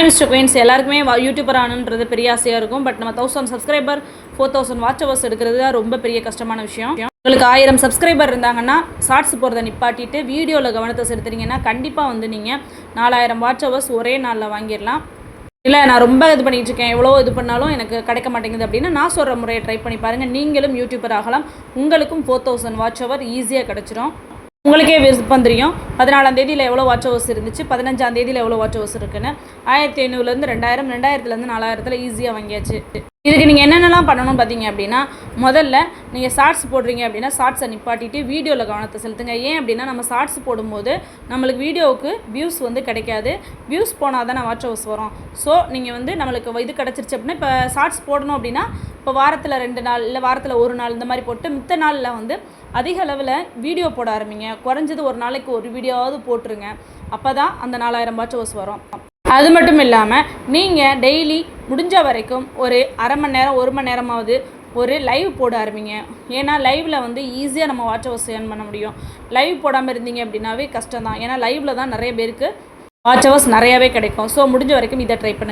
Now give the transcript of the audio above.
Hi mister queens எல்லாருக்குமே YouTuber ஆகணுன்றது பெரிய ஆசையாக இருக்கும். பட் நம்ம thousand subscriber four thousand watch hours எடுக்கிறது தான் ரொம்ப பெரிய கஷ்டமான விஷயம். உங்களுக்கு ஆயிரம் சப்ஸ்கிரைபர் இருந்தாங்கன்னா ஷார்ட்ஸ் போகிறத நிப்பாட்டிட்டு வீடியோவில் கவனத்தை செலுத்துறீங்கன்னா கண்டிப்பாக வந்து நீங்கள் நாலாயிரம் வாட்ச் ஹவர்ஸ் ஒரே நாளில் வாங்கிடலாம். இல்லை நான் ரொம்ப இது பண்ணிகிட்டு இருக்கேன். எவ்வளோ இது பண்ணாலும் எனக்கு கிடைக்க மாட்டேங்குது அப்படின்னா நான் சொல்கிற முறையை ட்ரை பண்ணி பாருங்கள் நீங்களும் யூடியூபர் ஆகலாம். உங்களுக்கும் ஃபோர் தௌசண்ட் வாட்ச் ஹவர் ஈஸியாக கிடச்சிரும். உங்களுக்கே விருப்பம் தெரியும். பதினாலாம் தேதியில் எவ்வளோ வாட்ச் ஹவர்ஸ் இருந்துச்சு? பதினஞ்சாம் தேதியில் எவ்வளோ வாட்ச் ஹவர்ஸ் இருக்குன்னு? ஆயிரத்தி ஐநூறுலேருந்து ரெண்டாயிரம் ரெண்டாயிரத்துலேருந்து நாலாயிரத்தில் ஈஸியாக வாங்கியாச்சு. இதுக்கு நீங்கள் என்னென்னலாம் பண்ணணும் பார்த்தீங்க அப்படின்னா முதல்ல நீங்கள் ஷார்ட்ஸ் போடுறீங்க அப்படின்னா ஷார்ட்ஸை நிப்பாட்டிட்டு வீடியோவில் கவனத்தை செலுத்துங்க. ஏன் அப்படின்னா நம்ம ஷார்ட்ஸ் போடும்போது நம்மளுக்கு வீடியோவுக்கு வியூஸ் வந்து கிடைக்காது. வியூஸ் போனால் தான் வாட்ச் ஹவுஸ் வரும். ஸோ நீங்கள் வந்து நம்மளுக்கு இது கிடச்சிருச்சு அப்படின்னா இப்போ ஷார்ட்ஸ் போடணும் அப்படின்னா இப்போ வாரத்தில் ரெண்டு நாள் இல்லை வாரத்தில் ஒரு நாள் இந்த மாதிரி போட்டு மித்த நாளில் வந்து அதிக அளவில் வீடியோ போட ஆரம்பிங்க. குறைஞ்சது ஒரு நாளைக்கு ஒரு வீடியோவாவது போட்டுருங்க. அப்போ தான் அந்த நாலாயிரம் வாட்ச் ஹவர்ஸ் வரும். அது மட்டும் இல்லாமல் நீங்கள் டெய்லி முடிஞ்ச வரைக்கும் ஒரு அரை மணி நேரம் ஒரு மணி நேரமாவது ஒரு லைவ் போட ஆரம்பிங்க. ஏன்னா லைவில் வந்து ஈஸியாக நம்ம வாட்ச் ஹவர்ஸ் ஏர்ன் பண்ண முடியும். லைவ் போடாமல் இருந்தீங்க அப்படின்னாவே கஷ்டம் தான் ஏன்னா லைவில் தான் நிறைய பேருக்கு வாட்ச் ஹவர்ஸ் நிறையாவே கிடைக்கும். ஸோ முடிஞ்ச வரைக்கும் இதை ட்ரை பண்ணுங்கள்